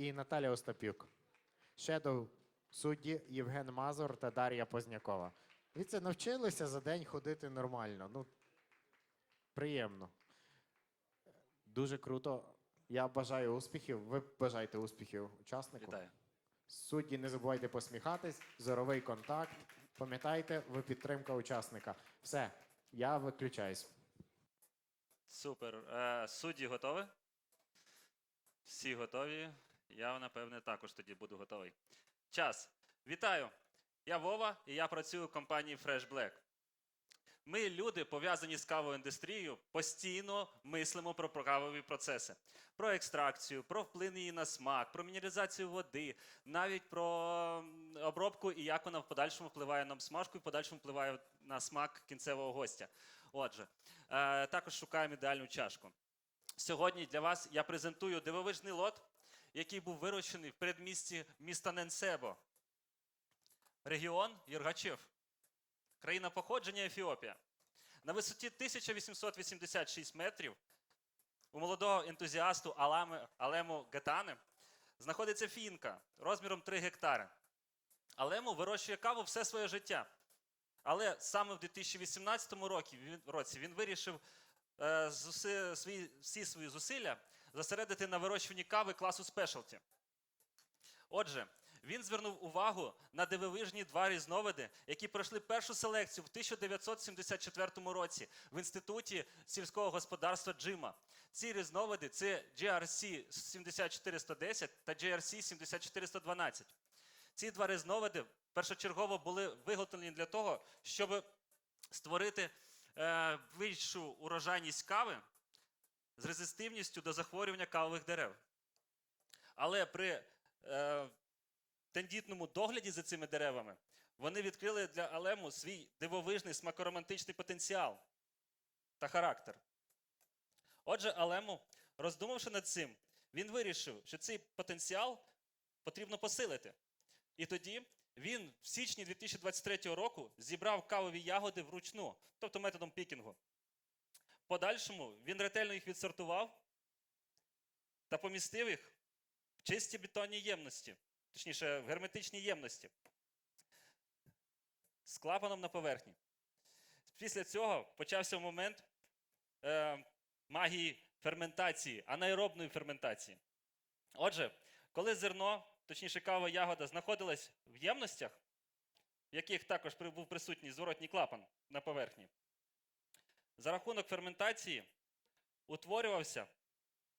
і Наталя Остапюк. Shadow судді Євген Мазур та Дар'я Познякова. Ви це навчилися за день ходити нормально. Ну, приємно. Дуже круто. Я бажаю успіхів. Ви бажаєте успіхів учаснику. Вітаю. Судді, не забувайте посміхатись, зоровий контакт. Пам'ятайте, ви підтримка учасника. Все, я виключаюсь. Супер. Е, судді готові? Всі готові. Я, напевне, також тоді буду готовий. Час. Вітаю! Я Вова, і я працюю в компанії Fresh Black. Ми, люди, пов'язані з кавовою індустрією, постійно мислимо про кавові процеси, про екстракцію, про вплив її на смак, про мінералізацію води, навіть про обробку і як вона в подальшому впливає на смажку і в подальшому впливає на смак кінцевого гостя. Отже, е, також шукаємо ідеальну чашку. Сьогодні для вас я презентую дивовижний лот, який був вирощений в передмісті міста Ненсебо. Регіон Єргачев. Країна походження Ефіопія. На висоті 1886 метрів у молодого ентузіасту Алами, Алему Гетани знаходиться фінка розміром 3 гектари. Алему вирощує каву все своє життя. Але саме в 2018 році він, вирішив е, всі свої зусилля зосередити на вирощуванні кави класу спешалті. Отже, він звернув увагу на дивовижні два різновиди, які пройшли першу селекцію в 1974 році в інституті сільського господарства Джима. Ці різновиди це GRC 7410 та GRC 7412. Ці два різновиди першочергово були виготовлені для того, щоб створити е, вищу урожайність кави з резистивністю до захворювання кавових дерев. Але при е, тендітному догляді за цими деревами вони відкрили для Алему свій дивовижний смакоромантичний потенціал та характер. Отже, Алему, роздумавши над цим, він вирішив, що цей потенціал потрібно посилити. І тоді він в січні 2023 року зібрав кавові ягоди вручну, тобто методом пікінгу. Подальшому він ретельно їх відсортував та помістив їх в чисті бетонні ємності, точніше, в герметичній ємності з клапаном на поверхні. Після цього почався момент е, магії ферментації, анаеробної ферментації. Отже, коли зерно, точніше кава ягода, знаходилась в ємностях, в яких також був присутній зворотній клапан на поверхні, за рахунок ферментації утворювався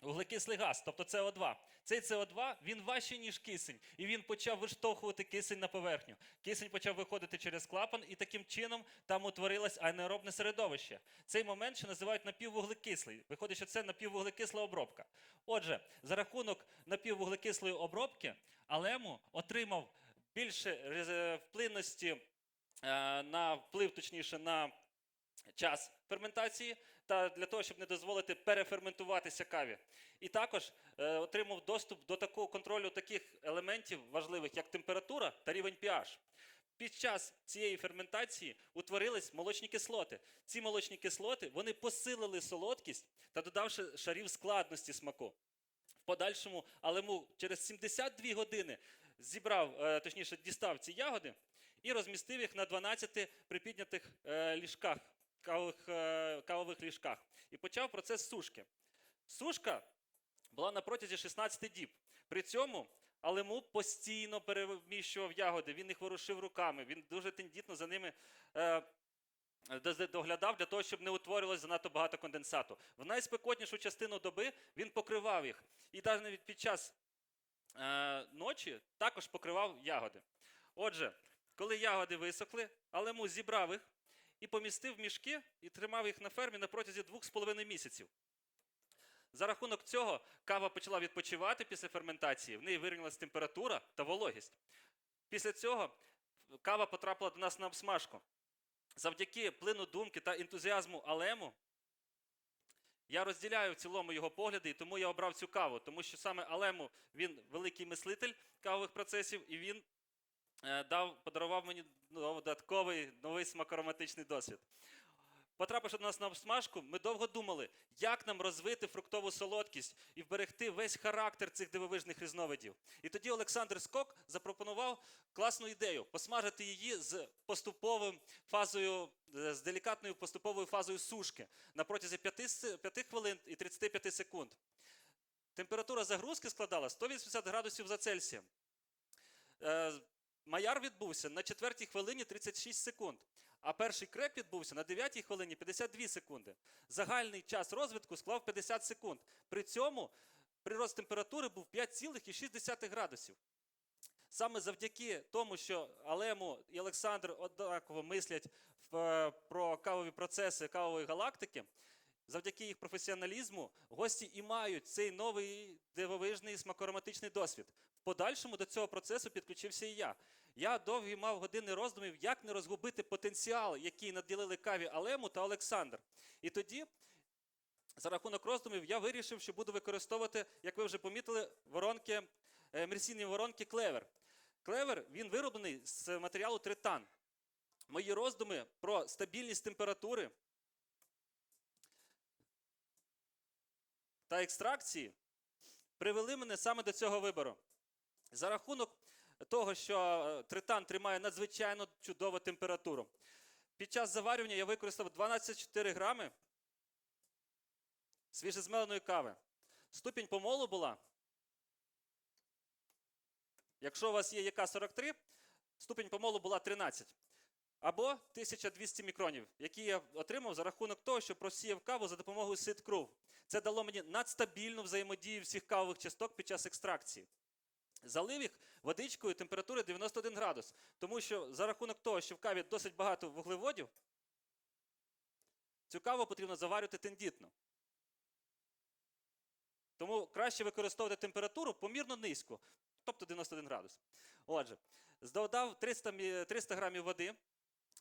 вуглекислий газ, тобто СО2. Цей СО2 він важчий, ніж кисень, і він почав виштовхувати кисень на поверхню. Кисень почав виходити через клапан, і таким чином там утворилось анаеробне середовище. Цей момент ще називають напіввуглекислий. Виходить, що це напіввуглекисла обробка. Отже, за рахунок напіввуглекислої обробки Алему отримав більше рез- вплинності е, на вплив, точніше, на час ферментації та для того, щоб не дозволити переферментуватися каві. І також е, отримав доступ до такого контролю таких елементів важливих, як температура та рівень pH. Під час цієї ферментації утворились молочні кислоти. Ці молочні кислоти вони посилили солодкість та додавши шарів складності смаку. В подальшому Алему через 72 години зібрав, е, точніше, дістав ці ягоди і розмістив їх на 12 припіднятих е, ліжках, кавових, е, ліжках. І почав процес сушки. Сушка була на протязі 16 діб. При цьому Алему постійно переміщував ягоди, він їх ворушив руками, він дуже тендітно за ними. Е, доглядав для того, щоб не утворювалося занадто багато конденсату. В найспекотнішу частину доби він покривав їх. І навіть під час е, ночі також покривав ягоди. Отже, коли ягоди висохли, Алему зібрав їх і помістив мішки і тримав їх на фермі на протязі двох з половиною місяців. За рахунок цього кава почала відпочивати після ферментації, в неї вирівнялася температура та вологість. Після цього кава потрапила до нас на обсмажку. Завдяки плину думки та ентузіазму Алему я розділяю в цілому його погляди, і тому я обрав цю каву, тому що саме Алему він великий мислитель кавових процесів, і він дав, подарував мені додатковий новий смакороматичний досвід. Потрапивши до нас на обсмажку, ми довго думали, як нам розвити фруктову солодкість і вберегти весь характер цих дивовижних різновидів. І тоді Олександр Скок запропонував класну ідею посмажити її з поступовим фазою, е, з делікатною поступовою фазою сушки на протязі 5, 5 хвилин і 35 секунд. Температура загрузки складала 180 градусів за Цельсієм. Маяр відбувся на 4 хвилині 36 секунд, а перший крек відбувся на 9 хвилині 52 секунди. Загальний час розвитку склав 50 секунд. При цьому прирост температури був 5,6 градусів. Саме завдяки тому, що Алему і Олександр однаково мислять е, про кавові процеси кавової галактики, завдяки їх професіоналізму гості і мають цей новий дивовижний смакоароматичний досвід. В подальшому до цього процесу підключився і я. Я довгі мав години роздумів, як не розгубити потенціал, який наділили каві Алему та Олександр. І тоді, за рахунок роздумів, я вирішив, що буду використовувати, як ви вже помітили, воронки, е, мерсійні воронки клевер. Клевер він вироблений з матеріалу тритан. Мої роздуми про стабільність температури та екстракції привели мене саме до цього вибору. За рахунок того, що е, тритан тримає надзвичайно чудову температуру. Під час заварювання я використав 12,4 грами свіжезмеленої кави. Ступінь помолу була. Якщо у вас є яка 43, ступінь помолу була 13. Або 1200 мікронів, які я отримав за рахунок того, що просіяв каву за допомогою сит-крув. Це дало мені надстабільну взаємодію всіх кавових часток під час екстракції. Залив їх водичкою температури 91 градус, тому що за рахунок того, що в каві досить багато вуглеводів, цю каву потрібно заварювати тендітно. Тому краще використовувати температуру помірно низьку, тобто 91 градус. Отже, додав 300, 300 грамів води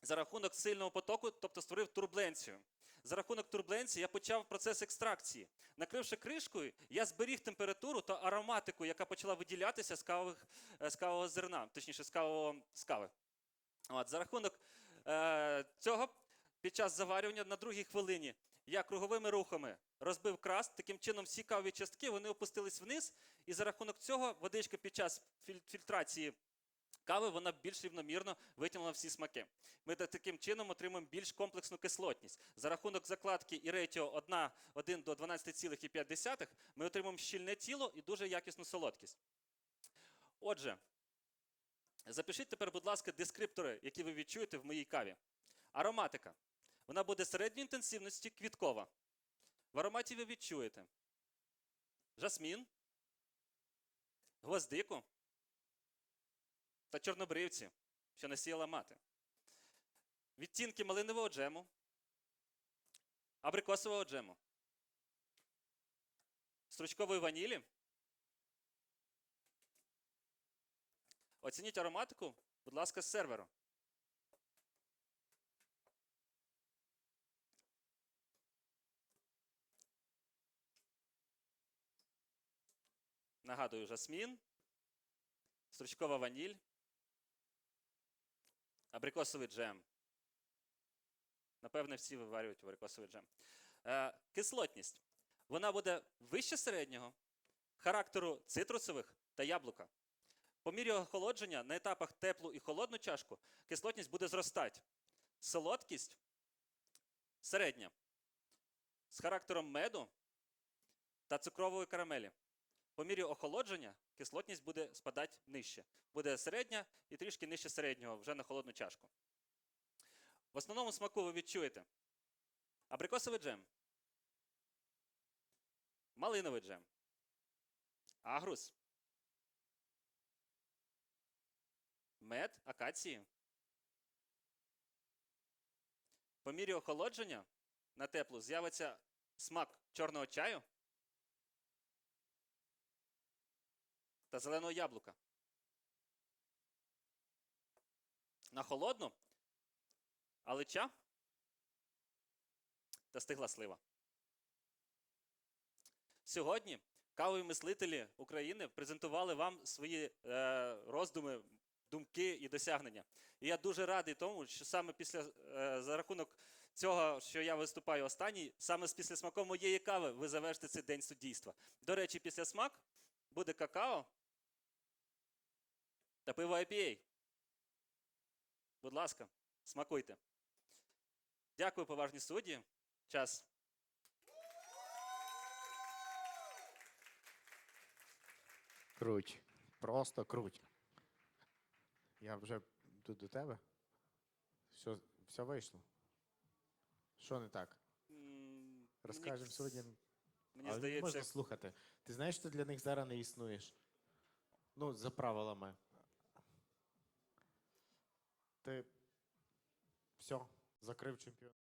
за рахунок сильного потоку, тобто створив турбуленцію. За рахунок турбуленції я почав процес екстракції. Накривши кришкою, я зберіг температуру та ароматику, яка почала виділятися з, кавових, е, з кавового зерна, точніше, з, кавового, з кави. От, за рахунок е, цього, під час заварювання на другій хвилині я круговими рухами розбив краст, таким чином всі кавові частки вони опустились вниз, і за рахунок цього водичка під час філь- фільтрації кави вона більш рівномірно витягнула всі смаки. Ми таким чином отримуємо більш комплексну кислотність. За рахунок закладки і рейтіо 1, 1 до 12,5 ми отримуємо щільне тіло і дуже якісну солодкість. Отже, запишіть тепер, будь ласка, дескриптори, які ви відчуєте в моїй каві. Ароматика. Вона буде середньої інтенсивності квіткова. В ароматі ви відчуєте жасмін, гвоздику та чорнобривці, що насіяла мати. Відтінки малинового джему, абрикосового джему, стручкової ванілі. Оцініть ароматику, будь ласка, з серверу. Нагадую, жасмін, стручкова ваніль, абрикосовий джем. Напевне, всі виварюють абрикосовий джем. Е, кислотність. Вона буде вище середнього, характеру цитрусових та яблука. По мірі охолодження на етапах теплу і холодну чашку кислотність буде зростати. Солодкість середня. З характером меду та цукрової карамелі. По мірі охолодження кислотність буде спадати нижче. Буде середня і трішки нижче середнього вже на холодну чашку. В основному смаку ви відчуєте абрикосовий джем, малиновий джем, агрус, мед, акації. По мірі охолодження на теплу з'явиться смак чорного чаю та зеленого яблука. На холодну алича та стигла слива. Сьогодні кавові мислителі України презентували вам свої е, роздуми, думки і досягнення. І я дуже радий тому, що саме після е, за рахунок цього, що я виступаю останній, саме після смаком моєї кави ви завершите цей день суддійства. До речі, після смак буде какао та пиво IPA. Будь ласка, смакуйте. Дякую, поважні судді. Час. Круть. Просто круть. Я вже тут до тебе. Все, все вийшло. Що не так? Розкажемо мені- сьогодні. Мені Але здається, можна слухати. Ти знаєш, що для них зараз не існуєш? Ну, за правилами. Ти все, закрив чемпіон.